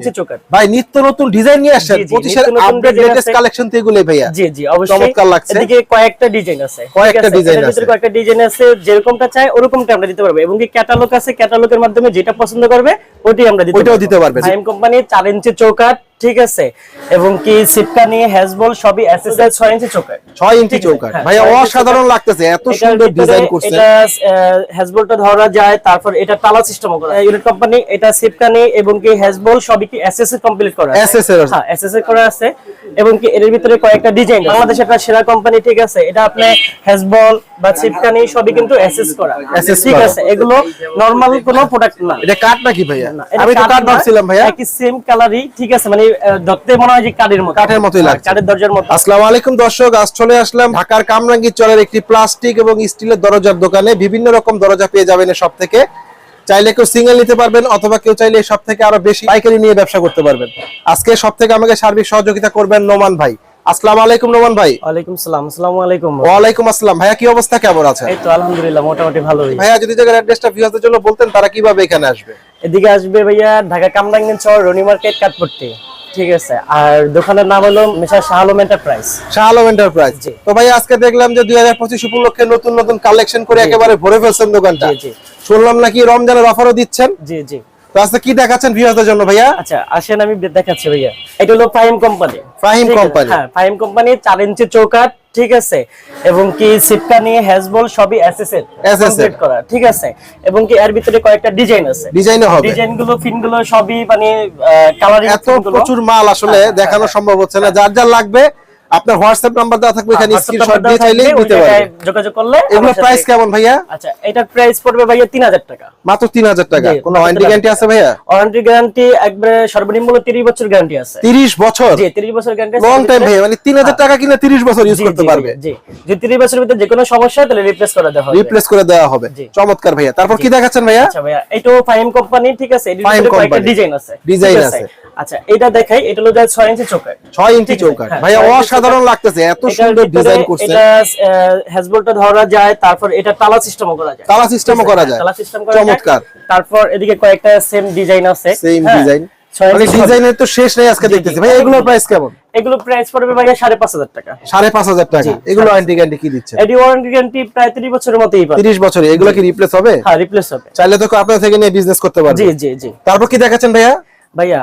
ইঞ্চি choker ভাই নিত্য নতুন ডিজাইন নিয়ে আপডেট লেটেস্ট আছে। কালেকশন তো এগুলোই ভাইয়া জি জি অবশ্যই চমৎকার লাগছে। এদিকে কয়েকটা ডিজাইন আছে কয়েকটা আছে? কয়েকটা ডিজাইন আছে যেরকমটা চাই ওরকমটা আমরা দিতে পারব এবং কি ক্যাটালগ আছে ক্যাটালগের মাধ্যমে যেটা পছন্দ করবে ওটাই আমরা দিতে ওটাও দিতে পারবেন। টাইম কোম্পানি 4 ইঞ্চি চৌকাট ঠিক আছে? এবং কি সিপকানি হ্যাজবল সবই এসএসএল 6 ইঞ্চি চৌকাট ছয় ইঞ্চি চৌকাট হ্যাঁ, ইঞ্চি অসাধারণ লাগতেছে এত সুন্দর ডিজাইন করছে। এটা হ্যাজবলটা ধরা যায় তারপর এটা তালা সিস্টেমও করা। ইউনিট কোম্পানি এটা সিপকানি এবং কি হ্যাজবল সবই কি এসএসএ কমপ্লিট করা আছে। আছে। হ্যাঁ এসএসএ করা আছে। এবং কি এর ভিতরে কয়েকটা ডিজাইন বাংলাদেশের একটা সেরা কোম্পানি ঠিক আছে? এটা আপনি হ্যাজবল বা সিপকানি সবই কিন্তু এসএস করা। ঠিক আছে এগুলো নরমাল কোনো প্রোডাক্ট না। এটা কাঠ নাকি ভাইয়া? আমি তো কাঠ ভাবছিলাম ভাইয়া। একই সেম কালারই ঠিক আছে? মানে ধরতে মনে হয় যে কাঠের মতো। কাঠের মতোই কাঠের দরজার মতো। আসসালামু আলাইকুম দর্শক আজ চলে আসলাম ঢাকার কামরাঙ্গীর চরের একটি প্লাস্টিক এবং স্টিলের দরজার দোকানে। বিভিন্ন রকম দরজা পেয়ে যাবেন সব থেকে চাইলে কেউ সিঙ্গেল নিতে পারবেন অথবা কেউ চাইলে সব থেকে আরও বেশি পাইকারি নিয়ে ব্যবসা করতে পারবেন। আজকে সব থেকে আমাকে সার্বিক সহযোগিতা করবেন নোমান ভাই। আসসালামু আলাইকুম নোমান ভাই। ওয়ালাইকুম সালাম আসসালামু আলাইকুম। ওয়ালাইকুম আসসালাম। ভাইয়া কি অবস্থা? কেমন আছে এই তো আলহামদুলিল্লাহ মোটামুটি ভালোই। ভাইয়া যদি জায়গার অ্যাড্রেসটা ভিউয়ারদের জন্য বলতেন তারা কীভাবে এখানে আসবে? এদিকে আসবে ভাইয়া ঢাকা কামরাঙ্গীর চর রনি মার্কেট কাঠপট্টি। ঠিক আছে আর দোকানের নাম হলো মিশা শাহ আলম এন্টারপ্রাইজ শাহ আলম এন্টারপ্রাইজ তো ভাই আজকে দেখলাম যে দুই হাজার পঁচিশ উপলক্ষে নতুন নতুন কালেকশন করে একেবারে ভরে ফেলছেন দোকানটা। শুনলাম নাকি রমজানের অফারও দিচ্ছেন। জি জি। তো আজকে কি দেখাচ্ছেন ভিউয়ারদের জন্য ভাইয়া? আচ্ছা আসেন আমি দেখাচ্ছি ভাইয়া। এটা হলো ফাইম কোম্পানি ফাহিম কোম্পানি হ্যাঁ ফাইম কোম্পানি চার ইঞ্চি চৌকাট ঠিক আছে? এবং কি সিপকানি হ্যাজবল সবই এসএসএল কমপ্লিট করা ঠিক আছে? এবং কি এর ভিতরে কয়েকটা ডিজাইন আছে। ডিজাইন হবে। ডিজাইনগুলো ফিনগুলো সবই মানে কালারিং এত প্রচুর মাল আসলে দেখানো সম্ভব হচ্ছে না। যার যার লাগবে আপনার হোয়াটসঅ্যাপ নাম্বার দেওয়া থাকবে এখানে স্ক্রিনশট দিয়ে চাইলে নিতে পারবেন। যোগাযোগ করলে এগুলো প্রাইস কেমন ভাইয়া? আচ্ছা এটার প্রাইস পড়বে ভাইয়া তিন হাজার টাকা। মাত্র তিন হাজার টাকা? কোনো ওয়ারেন্টি গ্যারান্টি আছে ভাইয়া? ওয়ারেন্টি গ্যারান্টি একবারে সর্বনিম্ন হলো 30 বছর গ্যারান্টি আছে। তিরিশ বছর? জি 30 বছর গ্যারান্টি আছে। লং টাইম ভাইয়া মানে তিন হাজার টাকা কিনে তিরিশ বছর ইউজ করতে পারবে। জি যদি 30 বছরের ভিতরে যে কোনো সমস্যা তাহলে রিপ্লেস করে দেওয়া হবে। রিপ্লেস করে দেওয়া হবে। চমৎকার ভাইয়া। তারপর কি দেখাচ্ছেন ভাইয়া? আচ্ছা ভাইয়া এটাও ফাইম কোম্পানি ঠিক আছে? ফাহিম ভিতরে ডিজাইন আছে। ডিজাইন আছে। আচ্ছা এটা দেখাই এটা হলো যা 6 ইঞ্চি চৌকাট ছয় ইঞ্চি চৌকাট হ্যাঁ, ভাইয়া অসাধারণ লাগতেছে এত সুন্দর ডিজাইন করছে। এটা হ্যাজবলটা ধরা যায় তারপর এটা তালা সিস্টেমও করা যায়। তালা সিস্টেমও করা যায়। তালা সিস্টেম করা যায়। চমৎকার। তারপর এদিকে কয়েকটা সেম ডিজাইন আছে। সেম হ্যাঁ, ডিজাইন মানে ডিজাইনের তো শেষ নেই আজকে দেখতেছি। ভাই এগুলোর প্রাইস কেমন? এগুলো প্রাইস পড়বে পাঁচ হাজার টাকা। সাড়ে পাঁচ হাজার টাকা। এগুলো ওয়ারেন্টি গ্যারান্টি কি দিচ্ছে? এডি ওয়ারেন্টি গ্যারান্টি প্রায় 30 বছরের মতোই পাবে। তিরিশ বছরে এগুলো কি রিপ্লেস হবে? হ্যাঁ রিপ্লেস হবে। চাইলে তো আপনার থেকে নিয়ে বিজনেস করতে পারবে। জি জি জি। তারপর কি দেখাচ্ছেন ভাইয়া? ভাইয়া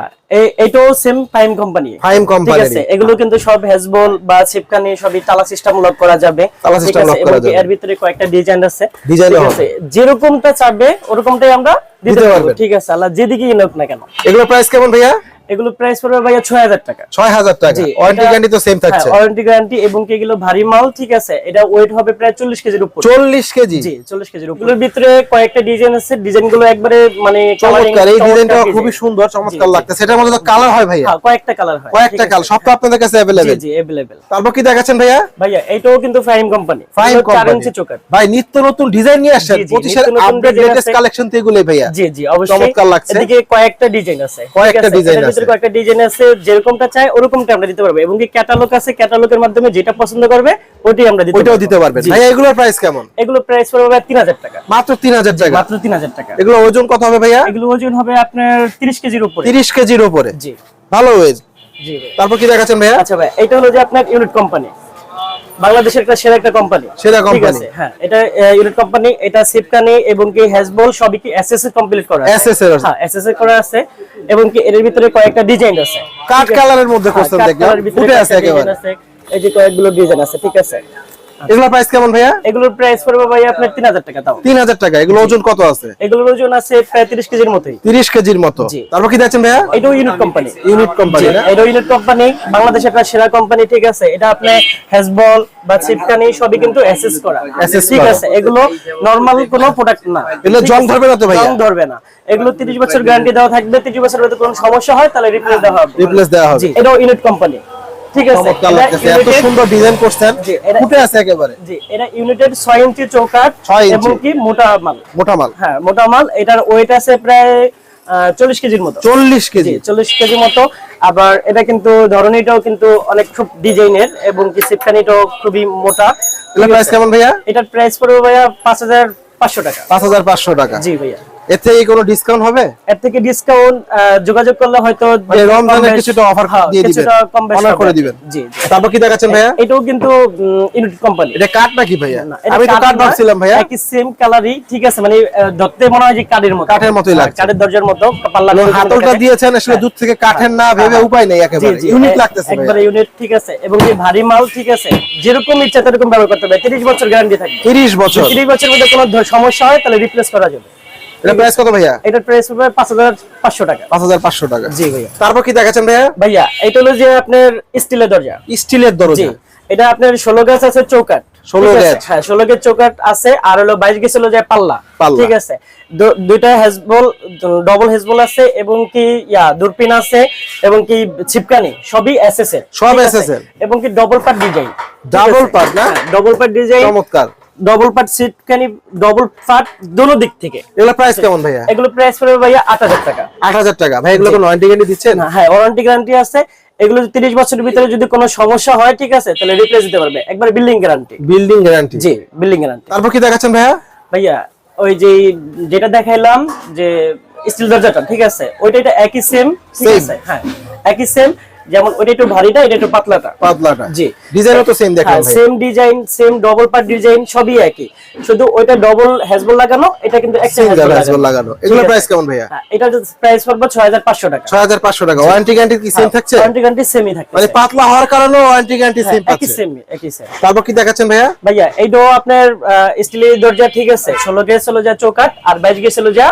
এইটাও সেম ফাইম কোম্পানি ফাহিম ঠিক আছে এগুলো কিন্তু সব হেজবল বা চিপকানি সবই তালা সিস্টেম লক করা যাবে। তালা সিস্টেম লক করা যাবে। এর ভিতরে কয়েকটা ডিজাইন আছে। ডিজাইন আছে যেরকমটা চাবে ওরকমটাই আমরা দিতে পারব। ঠিক আছে আল্লাহ যেদিকেই ইনক না কেন। এগুলো প্রাইস কেমন ভাইয়া? এগুলো প্রাইস পড়বে ভাইয়া 6000 টাকা ছয় হাজার টাকা জি, ওয়ারেন্টি এটা- গ্যারান্টি তো সেম থাকছে ওয়ারেন্টি গ্যারান্টি এবং কি এগুলো ভারী মাল ঠিক আছে এটা ওয়েট হবে প্রায় 40 কেজির উপর চল্লিশ কেজি জি 40 কেজির উপর এগুলোর ভিতরে কয়েকটা ডিজাইন আছে ডিজাইন গুলো একবারে মানে coloring চমৎকার এই চমৎকার ডিজাইনটা design। খুবই সুন্দর চমৎকার জি, জি। লাগতেছে এটার মধ্যে তো কালার হয় ভাইয়া হ্যাঁ কয়েকটা কালার হয় কয়েকটা ঠিক কাল আছে? সব তো আপনাদের কাছে জি অ্যাভেলেবেল জি अवेलेबल তারপর কি দেখাচ্ছেন ভাইয়া ভাইয়া এইটাও কিন্তু ফাইম কোম্পানি ফাইন চার কোম্পানি ইঞ্চি চোকার ভাই নিত্য নতুন ডিজাইন নিয়ে আসছেন জি, জি, পঁচিশের নিত্য নতুন আপডেট design লেটেস্ট আছে। কালেকশন তো এগুলোই ভাইয়া জি জি অবশ্যই চমৎকার লাগছে। এদিকে কয়েকটা ডিজাইন আছে ঠিক কয়েকটা আছে? ভিতরে কয়েকটা ডিজাইন আছে যেরকমটা চাই ওরকমটা আমরা দিতে পারব। এবং কি ক্যাটালগ আছে ক্যাটালগের মাধ্যমে যেটা পছন্দ করবে ওটাই আমরা দিতে ওটাও দিতে পারবেন। ভাই ভাইয়া এগুলোর প্রাইস কেমন? এগুলো প্রাইস পড়বে ভাই 3000 টাকা। মাত্র তিন হাজার টাকা? মাত্র 3000 টাকা। এগুলো ওজন কত হবে ভাইয়া? এগুলো ওজন হবে আপনার 30 কেজির উপরে। তিরিশ কেজির উপরে? জি। ভালো ওয়েজ জি। ভাই। তারপর কি দেখাচ্ছেন ভাইয়া? আচ্ছা ভাই এটা হলো যে আপনার ইউনিট কোম্পানি বাংলাদেশের একটা সেরা একটা কোম্পানি সেরা কোম্পানি হ্যাঁ এটা ইউনিট কোম্পানি এটা সিপকানি এবং কি হ্যাজবল সবই কি এসএসএ কমপ্লিট করা আছে? এসএসএ। হ্যাঁ এসএসএ করা আছে এবং কি এর ভিতরে কয়েকটা ডিজাইন আছে। কাট কালারের মধ্যে হ্যাঁ, করছেন দেখলাম। ফুটে আছে একেবারে। এই যে কয়েকগুলো ডিজাইন আছে ঠিক আছে? এগুলোর প্রাইস কেমন ভাইয়া? এগুলোর প্রাইস পড়বে ভাই আপনার 3000 টাকা দাও টাকা। এগুলো ওজন কত আছে? এগুলোর ওজন আছে প্রায় 30 কেজির মতোই। কেজির মতো। তারপর কি ভাইয়া? এটাও ইউনিট কোম্পানি ইউনিট কোম্পানি না? এটা ইউনিট কোম্পানি বাংলাদেশের একটা সেরা কোম্পানি ঠিক আছে। এটা আপনি হেজবল বা চিপকানি সবই কিন্তু এসএস করা। ঠিক আছে এগুলো নরমাল কোনো প্রোডাক্ট না। এগুলো জং ধরবে না তো ভাইয়া? জং ধরবে না। এগুলো 30 বছর গ্যারান্টি দেওয়া থাকবে 30 বছরের মধ্যে কোনো সমস্যা হয় তাহলে রিপ্লেস দেওয়া হবে। রিপ্লেস দেওয়া হবে। এটাও ইউনিট কোম্পানি ঠিক আছে। চমৎকার লাগতেছে এত সুন্দর ডিজাইন করছেন ফুটে আছে একেবারে। জি এটা ইউনিটেড 6 ইঞ্চি চৌকাঠ 6 ইঞ্চি। এবং কি মোটা মাল। মোটা মাল। হ্যাঁ মোটা মাল। এটার ওয়েট আছে প্রায় আহ, 40 কেজির মতো। চল্লিশ কেজি। চল্লিশ কেজি মতো। আবার এটা কিন্তু ধরনীটাও কিন্তু অনেক খুব ডিজাইনের এবং কি খুবই মোটা। প্রাইস কেমন ভাইয়া? এটার প্রাইস পড়বে ভাইয়া পাঁচ হাজার পাঁচশো টাকা। পাঁচ হাজার পাঁচশো টাকা। জি ভাইয়া। এর থেকে কোনো ডিসকাউন্ট হবে? এর থেকে ডিসকাউন্ট যোগাযোগ করলে হয়তো রমজানের কিছুটা offer হ্যাঁ, দিয়ে দিবেন। কিছুটা কম বেশ করে দিবেন। জি। তারপর কি দেখাচ্ছেন ভাইয়া? এটাও কিন্তু ইউনিট কোম্পানি এটা কাঠ নাকি ভাইয়া? আমি তো কাঠ ভাবছিলাম ভাইয়া। একই সেম কালারই ঠিক আছে মানে ধরতে মনে হয় যে কাঠের মতো। কাঠের মতোই হ্যাঁ, লাগছে। কাঠের দরজার মতো পাল্লা হাতলটা দিয়েছেন আসলে দূর থেকে কাঠের না ভেবে উপায় নেই একেবারে। এ- লাগতেছে একবারে ইউনিট ঠিক আছে। এবং এই ভারী মাল ঠিক আছে যেরকম ইচ্ছা তেরকম ব্যবহার করতে হবে। 30 বছর গ্যারান্টি থাকবে। 30 বছর। 30 বছরের মধ্যে কোনো সমস্যা হয় তাহলে রিপ্লেস করা যাবে। এটা প্রাইস কত ভাইয়া? এটার প্রাইস হবে 5500 টাকা। 5500 টাকা। জি ভাইয়া। তারপর কি দেখাচ্ছেন ভাইয়া? ভাইয়া এটা হলো যে আপনার স্টিলের দরজা। স্টিলের দরজা। এটা আপনার ষোলো গাছ আছে চৌকাট 16 ঠিক হ্যাঁ ষোলো গেজ চৌকাট আছে আর হলো বাইশ গেজ হলো যে পাল্লা। পাল্লা। ঠিক আছে? দুইটা হেজবল ডবল হেজবল আছে এবং কি ইয়া দূরপিন আছে এবং কি ছিপকানি সবই সব। এবং কি double part design Double part না? ডবল পার্ট ডিজাইন চমৎকার। ডবল পার্ট ছিপকানি ডবল পার্ট দোনো দিক থেকে। এগুলো প্রাইস কেমন ভাইয়া? এগুলো প্রাইস পড়বে ভাইয়া আট হাজার টাকা। 8000 টাকা। ভাই এগুলো কোনো ওয়ারেন্টি গ্যারান্টি দিচ্ছেন? না, হ্যাঁ ওয়ারেন্টি গ্যারান্টি আছে। এগুলো যদি 30 বছরের ভিতরে যদি কোনো সমস্যা হয় ঠিক আছে তাহলে রিপ্লেস দিতে পারবে। একবার বিল্ডিং গ্যারান্টি বিল্ডিং গ্যারান্টি জি বিল্ডিং গ্যারান্টি তারপর কি দেখাচ্ছেন ভাইয়া? ভাইয়া ওই যে যেটা দেখাইলাম যে স্টিল দরজাটা ঠিক আছে ওইটা এটা একই সেম ঠিক আছে হ্যাঁ একই সেম যেমন ওইটা একটু ভারীটা এটা একটু পাতলাটা। পাতলাটা। জি। ডিজাইনও তো সেম দেখলাম ভাই same design same double part design সবই একই। শুধু ওইটা ডবল হ্যাজবল লাগানো এটা কিন্তু হ্যাজবল লাগানো। এগুলো প্রাইস কেমন ভাইয়া? হ্যাঁ, এটার প্রাইস পড়বে 6500 টাকা। 6500 টাকা। ওয়ারেন্টি গ্যারান্টি কি সেম থাকছে? ওয়ারেন্টি গ্যারান্টি সেমই থাকছে। মানে পাতলা হওয়ার কারণে ওয়ারেন্টি গ্যারান্টি সেম হ্যাঁ, একই সেম একই সেম তারপর কি দেখাচ্ছেন ভাইয়া? ভাইয়া এইটাও আপনার স্টিলের দরজা ঠিক আছে। ষোলো গেজ হলো যা চৌকাট আর বাইশ গেজ হলো যা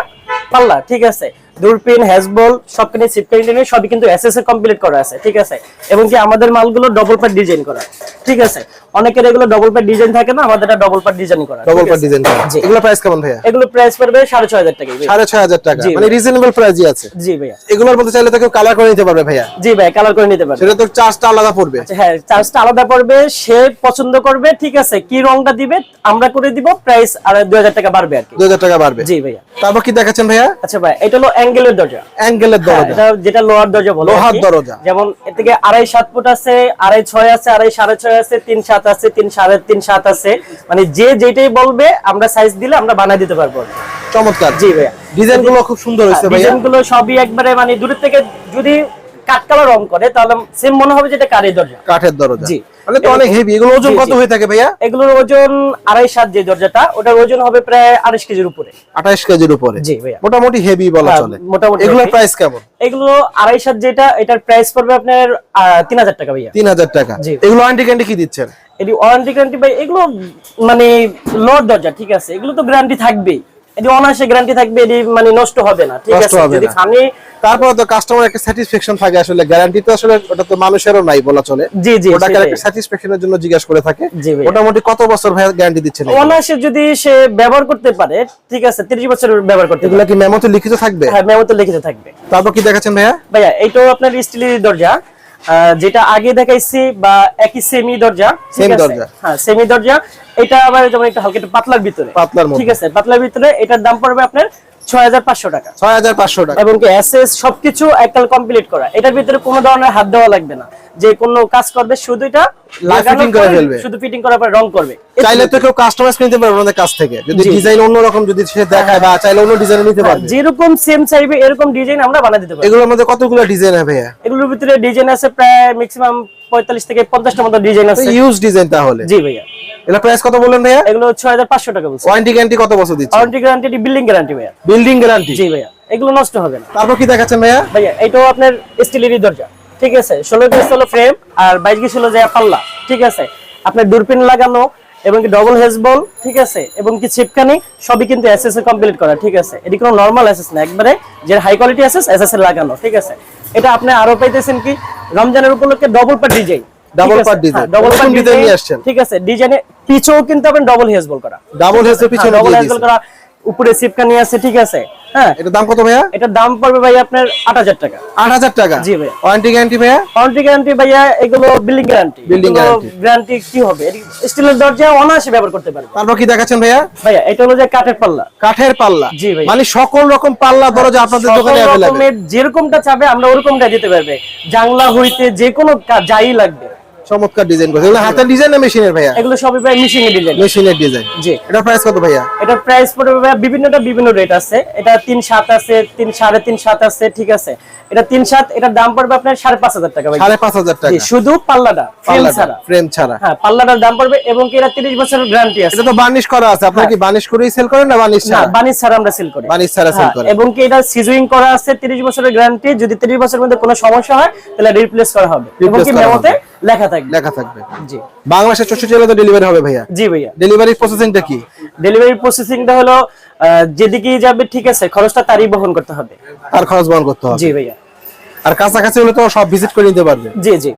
পাল্লা ঠিক আছে। দূরপিন হ্যাসবল হ্যাজবল সবকিছু সিপকানি সবই কিন্তু এসএস এ কমপ্লিট করা আছে ঠিক আছে? এবং কি আমাদের মালগুলো ডবল পার্ট ডিজাইন করা ঠিক আছে? অনেকের এগুলো ডবল পার্ট ডিজাইন থাকে না আমাদের ডবল পার্ট ডিজাইন করা ডবল পার ডিজাইন জি। এগুলো প্রাইস কেমন ভাইয়া? এগুলো প্রাইস পড়বে সাড়ে ছয় হাজার টাকা ভাইয়া। সাড়ে ছয় হাজার টাকা। মানে রিজনেবল প্রাইসই আছে। জি ভাইয়া। এগুলোর মধ্যে চাইলে তো কেউ কালার করে নিতে পারবে ভাইয়া। জি ভাই কালার করে নিতে পারবে। সেটা তো চার্জটা আলাদা পড়বে। আচ্ছা, হ্যাঁ চার্জটা আলাদা পড়বে সে পছন্দ করবে ঠিক আছে? কি রংটা দিবে আমরা করে দিব প্রাইস আর দুই হাজার টাকা বাড়বে আর কি। দুই হাজার টাকা বাড়বে। জি ভাইয়া। তারপর কি দেখাচ্ছেন ভাইয়া? আচ্ছা ভাই এটা হলো অ্যাঙ্গেলের দরজা। অ্যাঙ্গেলের হ্যাঁ, দরজা। যেটা লোহার দরজা বলে লোহার দরজা। যেমন এর থেকে আড়াই সাত ফুট আছে আড়াই ছয় আছে আড়াই সাড়ে ছয় আছে তিন সাত আছে তিন সাড়ে তিন সাত আছে। মানে যে যেটাই বলবে আমরা সাইজ দিলে আমরা বানাই দিতে পারব চমৎকার। জি ভাইয়া। ডিজাইনগুলো খুব সুন্দর হয়েছে ডিজাইনগুলো সবই একবারে মানে দূরের থেকে যদি কাঠ কালার রং করে তাহলে সেম মনে হবে যেটা কাঠের দরজা। কাঠের দরজা। জি। তো অনেক হেভি এগুলো ওজন কত হয়ে থাকে ভাইয়া? এগুলোর ওজন আড়াই সাত যে দরজাটা ওটার ওজন হবে প্রায় আড়াইশ কেজির উপরে। আঠাশ কেজির উপরে। জি ভাইয়া। মোটামুটি হেভি বলা চলে। মোটামুটি এগুলোর প্রাইস কেমন? এগুলো আড়াই সাত যেটা এটার প্রাইস পড়বে আপনার তিন হাজার টাকা ভাইয়া। তিন হাজার টাকা। এগুলো ওয়ারেন্টি গ্যারান্টি কি দিচ্ছেন? এটি ওয়ারেন্টি গ্যারান্টি ভাই এগুলো মানে লোড দরজা ঠিক আছে। এগুলো তো গ্যারান্টি থাকবেই। এটি অনায়াসে গ্যারান্টি থাকবে এটি মানে নষ্ট হবে না ঠিক আছে। যদি না। তারপরে তো কাস্টমার একটা স্যাটিসফ্যাকশন থাকে আসলে গ্যারান্টি তো আসলে ওটা তো মানুষেরও নাই বলা চলে। জি জি সেটাই। একটা স্যাটিসফ্যাকশনের জন্য জিজ্ঞাসা করে থাকে। মোটামুটি কত বছর ভাই গ্যারান্টি দিচ্ছেন? অনায়াসে যদি সে ব্যবহার করতে পারে ঠিক আছে তিরিশ বছর ব্যবহার করতে এগুলো কি মেমোতে লিখিত থাকবে? হ্যাঁ মেমোতে লিখিত থাকবে। তারপর কি দেখাচ্ছেন ভাইয়া? ভাইয়া এইটাও আপনার স্টিলের দরজা। যেটা আগে দেখাইছি বা একই সেমি দরজা সেমি দরজা। হ্যাঁ সেমি দরজা। এটা আবার যেমন একটা হালকা একটু পাতলার ভিতরে। পাতলার। ঠিক আছে পাতলার ভিতরে এটার দাম পড়বে আপনার ছয় হাজার পাঁচশো টাকা। ছয় হাজার পাঁচশো টাকা। এবং কি এসএস সবকিছু এককাল কমপ্লিট করা। এটার ভিতরে কোনো ধরনের হাত দেওয়া লাগবে না। যে কোনো কাজ করবে শুধু এটা লাগানো করে ফেলবে। শুধু ফিটিং করার পর রং করবে। চাইলে তো কেউ কাস্টমাইজ নিতে পারবে আমাদের কাছ থেকে। যদি। ডিজাইন অন্যরকম যদি সে দেখায় বা চাইলে অন্য ডিজাইন নিতে হ্যাঁ, পারবে। যেরকম সেম চাইবে এরকম ডিজাইন আমরা বানিয়ে দিতে পারি। এগুলোর মধ্যে কতগুলো ডিজাইন হবে? এগুলোর ভিতরে ডিজাইন আছে প্রায় ম্যাক্সিমাম পঁয়তাল্লিশ থেকে পঞ্চাশটা মতো ডিজাইন আছে। ইউজ ডিজাইন তাহলে? জি ভাইয়া। এটা প্রাইস কত বললেন ভাইয়া? এগুলো ছয় হাজার পাঁচশো টাকা বলছে। ওয়ারেন্টি গ্যারান্টি কত বছর দিচ্ছে ওয়ারেন্টি গ্যারান্টি বিল্ডিং গ্যারান্টি ভাইয়া। বিল্ডিং গ্যারান্টি জি ভাইয়া। এগুলো নষ্ট হবে না। তারপর কি দেখাচ্ছেন ভাইয়া? ভাইয়া এটাও আপনার স্টিলেরই দরজা। ঠিক আছে ষোলো গেজ হলো ফ্রেম আর বাইশ গেজ হলো যে পাল্লা। ঠিক আছে আপনার দূরপিন লাগানো এবং কি ডবল হেজবল ঠিক আছে? এবং কি ছিপকানি সবই কিন্তু এসএস এ কমপ্লিট করা ঠিক আছে? এটি কোনো নর্মাল এসএস না একবারে যে হাই কোয়ালিটি এসএস এসএস এ লাগানো ঠিক আছে? এটা আপনি আরও পাইতেছেন কি? রমজানের উপলক্ষে double part design Double part design। Double part design নিয়ে আসছেন। ঠিক আছে? ডিজাইনের পিছেও কিন্তু আপনি ডবল হেজবল করা ডাবল হেসের পিছনে ডবল হেজবল দিয়েছে। করা উপরে ছিপকানি আছে ঠিক আছে? হ্যাঁ। এটার দাম কত ভাইয়া? এটার দাম পড়বে ভাই আপনার আট হাজার টাকা। আট হাজার টাকা? জি ভাইয়া। ওয়ারেন্টি গ্যারান্টি ভাইয়া? ওয়ারেন্টি গ্যারান্টি ভাইয়া এগুলো building guarantee Building guarantee। Guarantee কি হবে? স্টিলের দরজা অনায়াসে ব্যবহার করতে পারবে। তারপর কি দেখাচ্ছেন ভাইয়া? ভাইয়া এটা হলো যে কাঠের পাল্লা। কাঠের পাল্লা। জি ভাইয়া। মানে সকল রকম পাল্লা দরজা আপনাদের দোকানে যেরকমটা চাবে আমরা ওরকমটা দিতে পারবে। জানলা হইতে যে কোনো যাই লাগবে। চমৎকার ডিজাইন করছে। এগুলো হাতের ডিজাইন না মেশিনের ভাইয়া? এগুলো সবই ভাই মিশিং ডিজাইন মেশিনের ডিজাইন জি। এটা প্রাইস কত ভাইয়া? এটা প্রাইস পড়বে ভাই বিভিন্নটা বিভিন্ন রেট আছে। এটা তিন সাত আছে তিন সাড়ে তিন সাত আছে ঠিক আছে। এটা তিন সাত এটার দাম পড়বে আপনার সাড়ে পাঁচ হাজার টাকা ভাই। সাড়ে পাঁচ হাজার টাকা। জি, শুধু পাল্লাটা ফ্রেম ছাড়া। ফ্রেম ছাড়া। হ্যাঁ পাল্লাটার দাম পড়বে এবং কি এটা তিরিশ বছরের গ্যারান্টি আছে। এটা তো বার্নিশ করা আছে। আপনারা কি বার্নিশ করেই সেল করেন না বার্নিশ হ্যাঁ। না ছাড়া? বানিশ ছাড়া আমরা সেল করি। বানিশ ছাড়া সেল হ্যাঁ, করেন। এবং কি এটা সিজুইং করা আছে 30 বছরের গ্যারান্টি যদি 30 বছরের মধ্যে কোনো সমস্যা হয় তাহলে রিপ্লেস করা হবে। এবং কি মেমোতে লেখা থাকবে। লেখা থাকবে। জি। বাংলাদেশের চৌষট্টি জেলাতে ডেলিভারি হবে ভাইয়া। জি ভাইয়া। ডেলিভারি প্রসেসিংটা কি? ডেলিভারি প্রসেসিংটা হলো আহ, যেদিকেই যাবে ঠিক আছে খরচটা তারই বহন করতে হবে। আর খরচ বহন করতে হবে। জি ভাইয়া। আর কাছাকাছি হলে তো সব ভিজিট করে নিতে পারবে। জি জি।